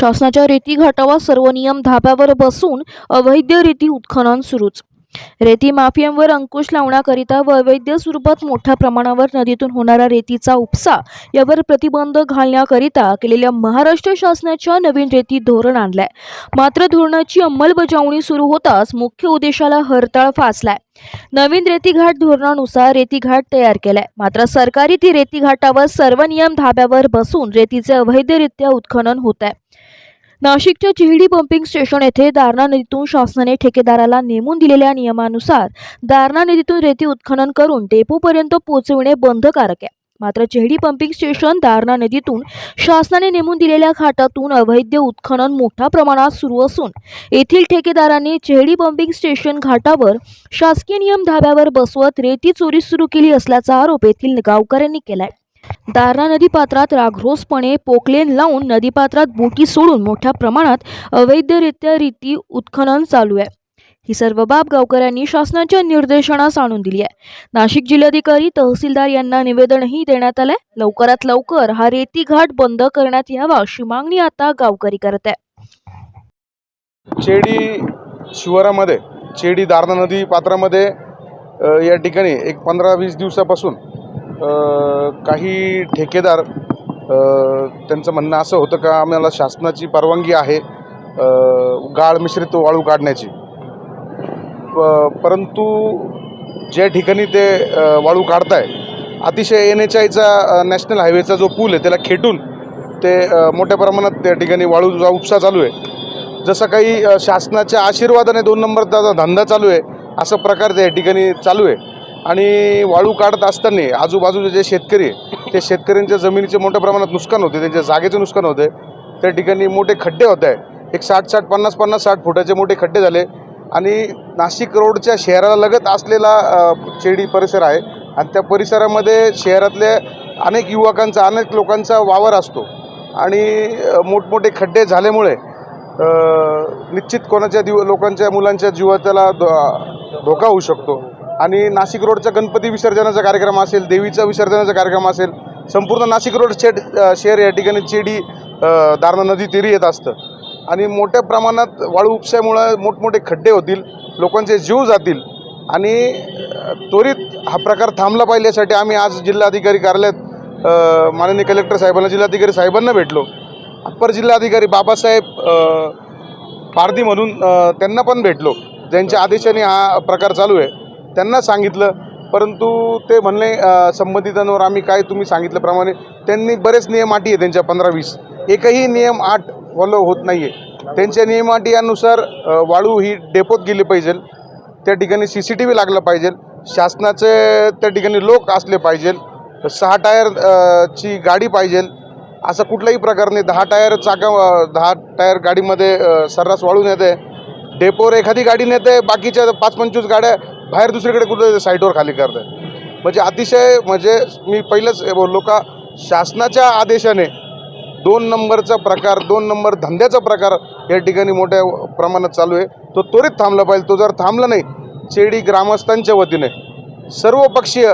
शासनाच्या रेती घाटावर सर्व नियम धाब्यावर बसून अवैध रेती उत्खनन सुरूच. रेती माफियांवर अंकुश लावण्याकरिता व अवैध स्वरूपात मोठ्या प्रमाणावर नदीतून होणारा रेतीचा उपसा यावर प्रतिबंध घालण्याकरिता केलेल्या महाराष्ट्र शासनाच्या नवीन रेती धोरण आणलाय. मात्र धोरणाची अंमलबजावणी सुरू होताच मुख्य उद्देशाला हरताळ फासलाय. नवीन रेतीघाट धोरणानुसार रेतीघाट तयार केलाय. मात्र सरकारी ती रेतीघाटावर सर्व नियम धाब्यावर बसून रेतीचे अवैधरित्या उत्खनन होत आहे नाशिकच्या चिहडी पंपिंग स्टेशन येथे दारणा नदीतून शासनाने ठेकेदाराला नेमून दिलेल्या नियमानुसार दारणा नदीतून रेती उत्खनन करून डेपोपर्यंत पोहोचविणे बंधकारक आहे. मात्र चेहडी पंपिंग स्टेशन दारणा नदीतून शासनाने नेमून दिलेल्या घाटातून अवैध उत्खनन मोठ्या प्रमाणात सुरू असून येथील ठेकेदारांनी चेहडी पंपिंग स्टेशन घाटावर शासकीय नियम धाब्यावर बसवत रेती चोरी सुरू केली असल्याचा आरोप येथील गावकऱ्यांनी केलाय. दारणा नदीपात्रात राघरोसपणे पोकलेन लावून नदीपात्रात बोटी सोडून मोठ्या प्रमाणात अवैधरित्या रीती उत्खनन चालू आहे. ही सर्व बाब गावकऱ्यांनी शासनाच्या निर्देशनास आणून दिली आहे. नाशिक जिल्हाधिकारी तहसीलदार यांना निवेदनही देण्यात आलंय. लवकरात लवकर हा रेती घाट बंद करण्यात यावा अशी मागणी आता गावकरी करत आहे चेडी शिवारामध्ये चेडी दारणा नदी पात्रामध्ये या ठिकाणी एक पंधरा वीस दिवसापासून काही ठेकेदार त्यांचं म्हणणं असं होतं का आम्हाला शासनाची परवानगी आहे गाळ मिश्रित वाळू काढण्याची. प- परंतु ज्या ठिकाणी ते वाळू वाळू काढताय अतिशय एन एच आयचा नॅशनल हायवेचा जो पूल आहे त्याला खेटून ते मोठ्या प्रमाणात त्या ठिकाणी वाळूचा उपसा चालू आहे. जसं काही शासनाच्या आशीर्वादाने दोन नंबरचा धंदा चालू आहे असं प्रकार त्या ठिकाणी चालू आहे. आणि वाळू काढत असताना आजूबाजूचे जे शेतकरी ते शेतकऱ्यांच्या जमिनीचे मोठ्या प्रमाणात नुकसान होते त्यांच्या जागेचे नुकसान होते. त्या ठिकाणी मोठे खड्डे होत आहे एक साठ साठ पन्नास पन्नास साठ फुटाचे मोठे खड्डे झाले. आणि नाशिक रोडच्या शहराला लगत असलेला चेडी परिसर आहे. आणि त्या परिसरामध्ये शहरातल्या अनेक युवकांचा अनेक लोकांचा वावर असतो. आणि मोठमोठे खड्डे झाल्यामुळे निश्चित कोणाच्या दिव लोकांच्या मुलांच्या जीवाला धो धोका होऊ शकतो. आणि नाशिक रोडचा गणपती विसर्जनाचा कार्यक्रम असेल देवीचा विसर्जनाचा कार्यक्रम असेल संपूर्ण नाशिक रोड शेड शहर या ठिकाणी चेडी दारणा नदी तिरी येत असतं. आणि मोठ्या प्रमाणात वाळू उपशामुळं मोठमोठे खड्डे होतील लोकांचे जीव जातील. आणि त्वरित हा प्रकार थांबला पाहिजे यासाठी आम्ही आज जिल्हाधिकारी कार्यालयात माननीय कलेक्टर साहेबांना जिल्हाधिकारी साहेबांना भेटलो. अप्पर जिल्हाधिकारी बाबासाहेब अ, पारधी म्हणून त्यांना पण भेटलो. ज्यांच्या आदेशाने हा प्रकार चालू आहे. त्यांना सांगितलं परंतु ते म्हणले संबंधितांवर आम्ही काय तुम्ही सांगितल्याप्रमाणे त्यांनी बरेच नियम अटी आहे त्यांच्या पंधरा वीस. एकही नियम आठ फॉलो होत नाही आहे त्यांच्या नियमाटी यानुसार वाळू ही डेपोत गेली पाहिजे त्या ठिकाणी सी सी टी व्ही लागला पाहिजे शासनाचे त्या ठिकाणी लोक असले पाहिजे सहा टायर ची गाडी पाहिजे असं कुठलाही प्रकार नाही दहा टायर चाका दहा टायर गाडीमध्ये सर्रास वाळून येते डेपोवर एखादी गाडी नेते बाकीच्या पाच पंचवीस गाड्या बाहेर दुसरीकडे कुठं साईटवर खाली करते म्हणजे अतिशय म्हणजे मी पहिलंच बोललो का शासनाच्या आदेशाने दोन नंबरचा प्रकार दोन नंबर धंद्याचा प्रकार या ठिकाणी मोठ्या प्रमाणात चालू आहे. तो त्वरित थांबला पाहिजे. तो जर थांबला नाही चेडी ग्रामस्थांच्या वतीने सर्व पक्षीय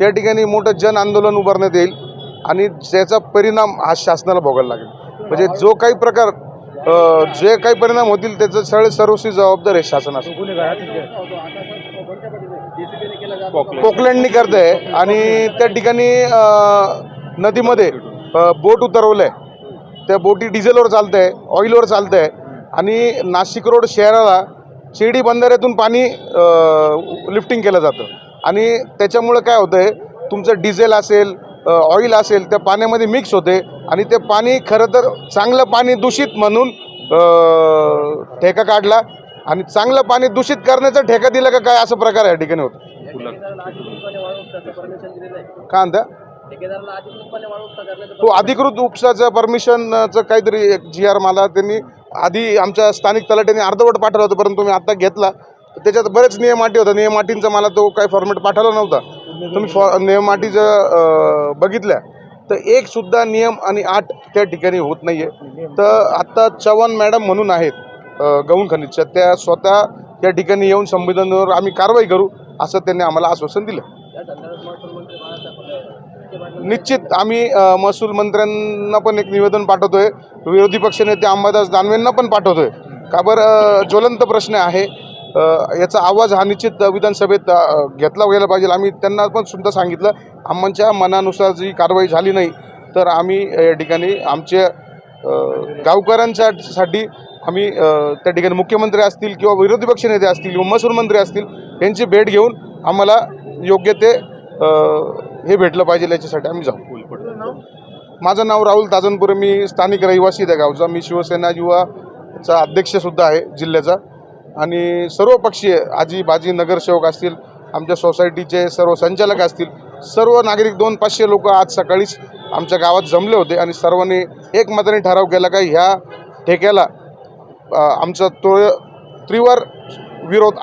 या ठिकाणी मोठं जन आंदोलन उभारण्यात येईल आणि ज्याचा परिणाम हा शासनाला भोगायला लागेल. म्हणजे जो काही प्रकार जे काही परिणाम होतील त्याचं सगळे सर्वस्वी जबाबदार आहे शासनाचं. पोकलँडनी करते आहे आणि त्या ठिकाणी नदीमध्ये बोट उतरवलं आहे त्या बोटी डिझेलवर चालत आहे ऑइलवर चालत आहे आणि नाशिक रोड शहराला शिर्डी बंधाऱ्यातून पाणी लिफ्टिंग केलं जातं. आणि त्याच्यामुळं काय होतं आहे तुमचं डिझेल असेल ऑइल असेल त्या पाण्यामध्ये मिक्स होते. आणि ते पाणी खरं तर चांगलं पाणी दूषित म्हणून ठेका काढला. आणि चांगलं पाणी दूषित करण्याचा ठेका दिला का काय असं प्रकार या ठिकाणी होतो? काय म्हणता? तो अधिकृत उपसाचं परमिशनचं काहीतरी एक जी आर मला त्यांनी आधी आमच्या स्थानिक तलाट्याने अर्धवट पाठवलं होतं परंतु मी आत्ता घेतला. त्याच्यात बरेच नियम अटी होता. नियम अटींचा मला तो काही फॉर्मेट पाठवला नव्हता. तुम्ही फॉ नियम बघितल्या. तर एकसुद्धा नियम आणि आठ त्या ठिकाणी होत नाही आहे तर आत्ता चव्हाण मॅडम म्हणून आहेत गौण खनिजच्या त्या स्वतः त्या ठिकाणी येऊन संविधानावर आम्ही कारवाई करू असं त्यांनी आम्हाला आश्वासन दिलं. निश्चित आम्ही महसूल मंत्र्यांना पण एक निवेदन पाठवतोय विरोधी पक्षनेते अंबादास दानवेंना पण पाठवतोय. का बरं ज्वलंत प्रश्न आहे याचा आवाज हा निश्चित विधानसभेत घेतला गेला पाहिजे. आम्ही त्यांना पण सुद्धा सांगितलं आम्हांच्या मनानुसार जी कारवाई झाली नाही तर आम्ही या ठिकाणी आमच्या गावकऱ्यांच्यासाठी आम्ही त्या ठिकाणी मुख्यमंत्री असतील किंवा विरोधी पक्षनेते असतील किंवा महसूल मंत्री असतील यांची भेट घेऊन आम्हाला योग्य ते हे भेटलं पाहिजे. याच्यासाठी आम्ही जाऊ. माझं नाव राहुल ताजनपुरे. मी स्थानिक रहिवासी त्या गावचा. मी शिवसेना युवाचा अध्यक्षसुद्धा आहे जिल्ह्याचा. आणि सर्व पक्षीय आजी बाजी नगरसेवक असतील आमच्या सोसायटीचे सर्व संचालक असतील सर्व नागरिक दोन पाचशे लोक आज सकाळीच आमच्या गावात जमले होते आणि सर्वांनी एकमताने ठराव केला का ह्या ठेक्याला आमचा तो त्रिवार विरोध